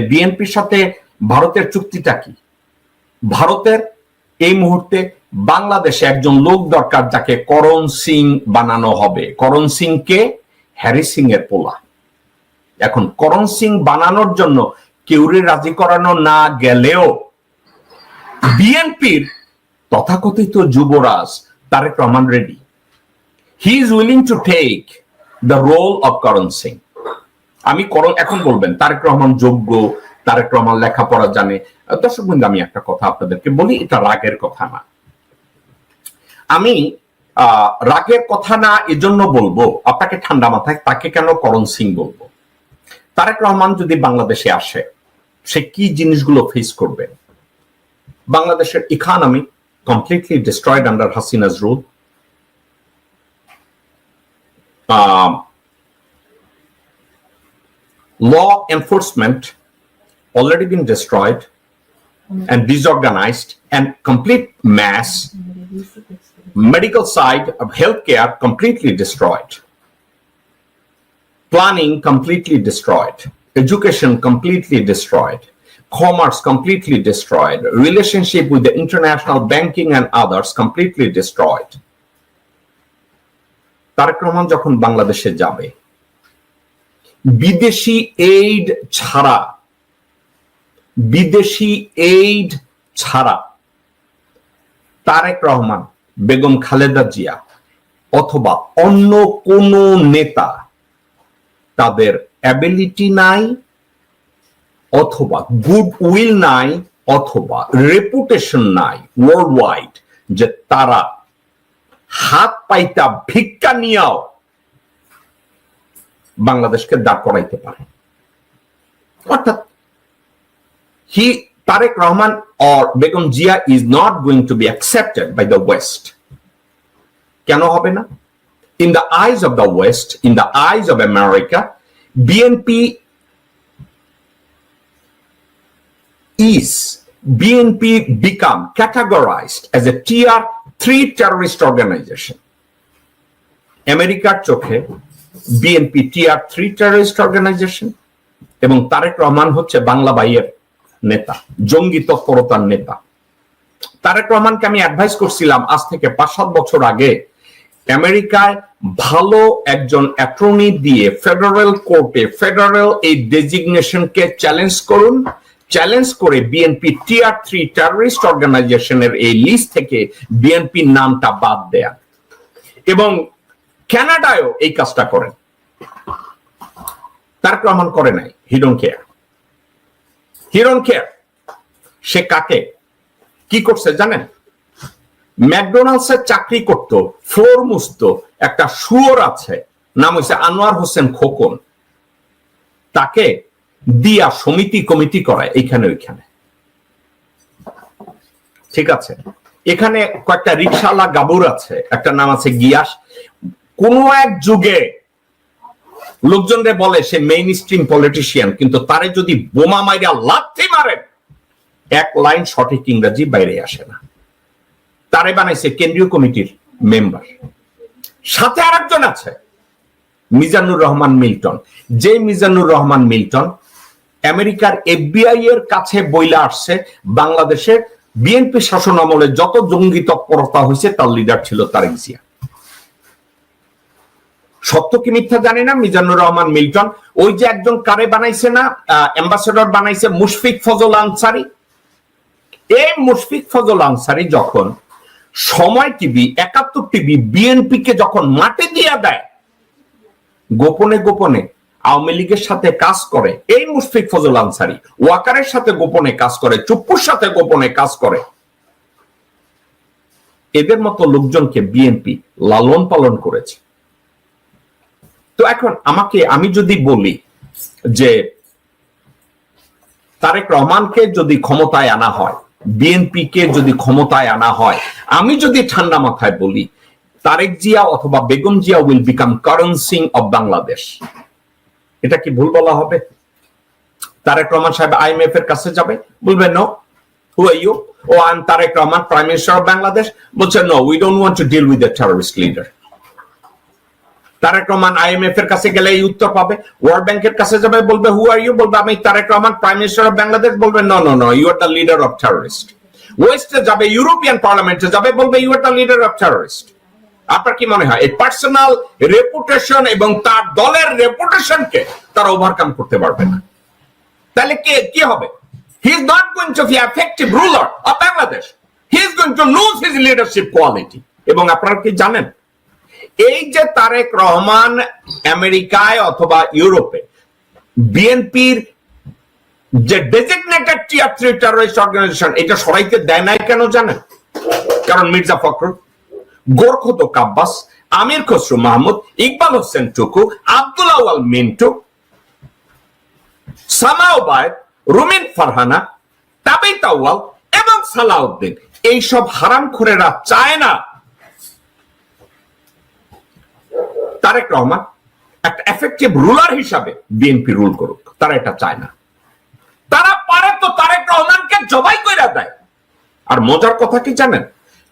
বিএনপির সাথে ভারতের চুক্তিটা কি? ভারতের এই মুহূর্তে বাংলাদেশে একজন লোক দরকার যাকে করণ সিং বানানো হবে। করণ সিং কে? হ্যারি সিং এর পোলা। এখন করণ সিং বানানোর জন্য কেউরে রাজি করানো না গেলেও বিএনপির তথাকথিত যুবরাজ Tarique Rahman ready. He is willing to take the role of Karan Singh. আমি করণ, এখন বলবেন, তারেক রহমান যোগ্য, তারেক রহমান লেখাপড়া জানে। দর্শক বন্ধু আমি একটা কথা আপনাদেরকে বলি, এটা রাগের কথা না। আমি রাগের কথা না এজন্য বলব, আপনাকে ঠান্ডা মাথায় তাকে কেন করণ সিং বলব? তারেক রহমান যদি বাংলাদেশে আসে, সে কি জিনিসগুলো ফেস করবে? বাংলাদেশের economy completely destroyed under Hasina's rule law enforcement already been destroyed and disorganized and complete mass medical side of healthcare completely destroyed planning completely destroyed education completely destroyed commerce completely destroyed relationship with the international banking and others completely destroyed Tarek Rahman যখন বাংলাদেশে যাবে বিদেশি aid ছাড়া, বিদেশি aid ছাড়া তারেক রহমান, বেগম খালেদা জিয়া অথবা অন্য কোন নেতা তাদের অ্যাবিলিটি নাই অথবা গুড উইল নাই অথবা রেপুটেশন নাই ওয়ার্ল্ড ওয়াইড যে তারা হাত পাইতা ভিক্ষা নিয়েও বাংলাদেশকে দাঁড় করাইতে পারে অর্থাৎ he Tarek Rahman or Begum Zia is not going to be accepted by the west কেন হবে না in the eyes of the west in the eyes of america bnp is bnp become categorized as a tier 3 terrorist organization আমেরিকার চোখে BNP tier three terrorist organization এবং তারেক রহমান হচ্ছে বাংলা বাইয়ের নেতা, জঙ্গি তৎপরতার নেতা। তারেক রহমানকে আমি অ্যাডভাইস করছিলাম আজ থেকে পাঁচ সাত বছর আগে আমেরিকায় ভালো একজন অ্যাটর্নি দিয়ে ফেডারেল কোর্টে ফেডারেল এই ডেজিগনেশনকে চ্যালেঞ্জ করুন। চ্যালেঞ্জ করে বিএনপি টিআর থ্রি টেররিস্ট অর্গানাইজেশনের এই লিস্ট থেকে বিএনপির নামটা বাদ দেয়া। এবং ক্যানাডায়ও এই কাজটা করেন। তার প্রমাণ করে নাই হিডন কেয়ার হিরন কেয়ার সে কাকে? কি করছে জানেন? ম্যাকডোনাল্ডস এর চাকরি করত, ফ্লোর মুস্ত একটা শুয়োর আছে, নাম হচ্ছে আনোয়ার হোসেন খোকন। তাকে দিয়া সমিতি কমিটি করায়, এইখানে ওইখানে। ঠিক আছে? এখানে কয়েকটা রিক্সাওয়ালা গাবুর আছে, একটা নাম আছে গিয়াস। কোন এক যুগে লোকজনরে বলে সে মেইন স্ট্রিম পলিটিশিয়ান কিন্তু তারে যদি বোমা মাইরা লাথি মারেন এক লাইন সঠিক ইংরেজি বাইরে আসে না। তারে বানাইছে কেন্দ্রীয় কমিটির মেম্বার সাথে আরেকজন আছে, মিজানুর রহমান মিল্টন। যে মিজানুর রহমান মিল্টন আমেরিকার এফবিআই এর কাছে বইলা আসছে, বাংলাদেশের বিএনপি শাসন আমলে যত জঙ্গি তৎপরতা হয়েছে, তার লিডার ছিল তারেক জিয়া। সত্য কি মিথ্যা জানি না, মিজানুর রহমান মিল্টন। ওই যে একজন কারে বানাইছে না অ্যাম্বাসেডর বানাইছে মুশফিক ফজল আনসারি? এই মুশফিক ফজল আনসারি যখন সময় টিভি, একাত্তর টিভি বিএনপি কে যখন মাঠে দিয়া দেয়, গোপনে গোপনে আওয়ামী লীগের সাথে কাজ করে, এই মুশফিক ফজল আনসারি ওয়াকারের সাথে গোপনে কাজ করে, চুপ্পুর সাথে গোপনে কাজ করে, এদের মতো লোকজনকে বিএনপি লালন পালন করেছে। তো এখন আমাকে, আমি যদি বলি যে তারেক রহমানকে যদি ক্ষমতায় আনা হয় বিএনপি কে যদি ক্ষমতায় আনা হয়, আমি যদি ঠান্ডা মাথায় বলি, তারেক জিয়া অথবা Begum Zia will become Karan Singh of Bangladesh এটা কি ভুল বলা হবে? তারেক রহমান সাহেব আইএমএফ এর কাছে যাবে? বলবে no who you oh am Tarek Rahman prime minister of Bangladesh বলছে no we don't want to deal with the terrorist leader Tarek Rahman IMF এর কাছে গেলে এই উত্তর পাবে। ওয়ার্ল্ড ব্যাংকের কাছে যাবে, বলবে হু আর ইউ বলবে, আমি Tarek Rahman prime minister of Bangladesh বলবে no no no you are the leader of terrorist ওয়েস্টে যাবে ইউরোপিয়ান পার্লামেন্টে যাবে, বলবে you are the leader of terrorist আপনার কি মনে হয়? এই পার্সোনাল রেপুটেশন এবং তার দলের রেপুটেশনকে তারা ওভারকাম করতে পারবে না। তাহলে কে, কি হবে? He is not going to be effective ruler of Bangladesh he is going to lose his leadership quality এবং আপনারা কি জানেন? এই যে তারেক রহমান আমেরিকায় অথবা ইউরোপে, বিএনপির যে ডেজিগনেটেড টিয়ার টেরোরিস্ট অর্গানাইজেশন এটা সবাইকে দেয় নাই কেন জানেন? কারণ মির্জা ফখরুল গোরখত কাব্বাস, আমির খসরু মাহমুদ, ইকবাল হোসেন টুকু, আব্দুল আওয়াল মিন্টু সামাওবায়দ রুমিন ফারহানা তাবেই তাওয়াল এবং সালাউদ্দিন। এইসব হারামখোরেরা চায় না তারেক রহমান একটা এফেক্টিভ রুলার হিসাবে বিএনপি রুল করুক, তারা এটা চায় না। তারা পারে তো তারেক রহমানকে জবাই কইরা দেয়। আর মজার কথা কি জানেন?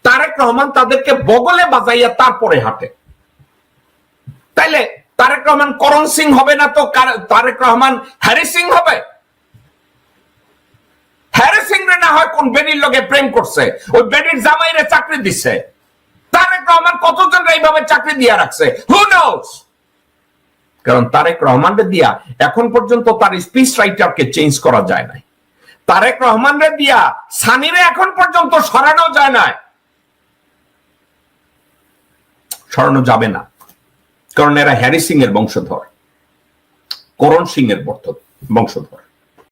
তারেক রহমান তাদেরকে বগলে বাজাইয়া তারপরে হাঁটে। তাইলে তারেক রহমান করণ সিং হবে না তো তারেক রহমান হ্যারি সিং হবে? হ্যারি সিং রে না হয় কোন বেডির লগে প্রেম করছে, ওই বেডির জামাইরে চাকরি দিছে। রহমান কতজন এইভাবে চাকরি দিয়ে রাখছে? হু নোস কারণ তারেক রহমানরে দিয়া এখন পর্যন্ত তার স্পিচ রাইটারকে চেঞ্জ করা যায় নাই। তারেক রহমানরে দিয়া সানিরে এখন পর্যন্ত সরানো যায় না সরানো যাবে না। কারণ এরা হ্যারি সিং এর বংশধর। করণ সিং এর বংশধর।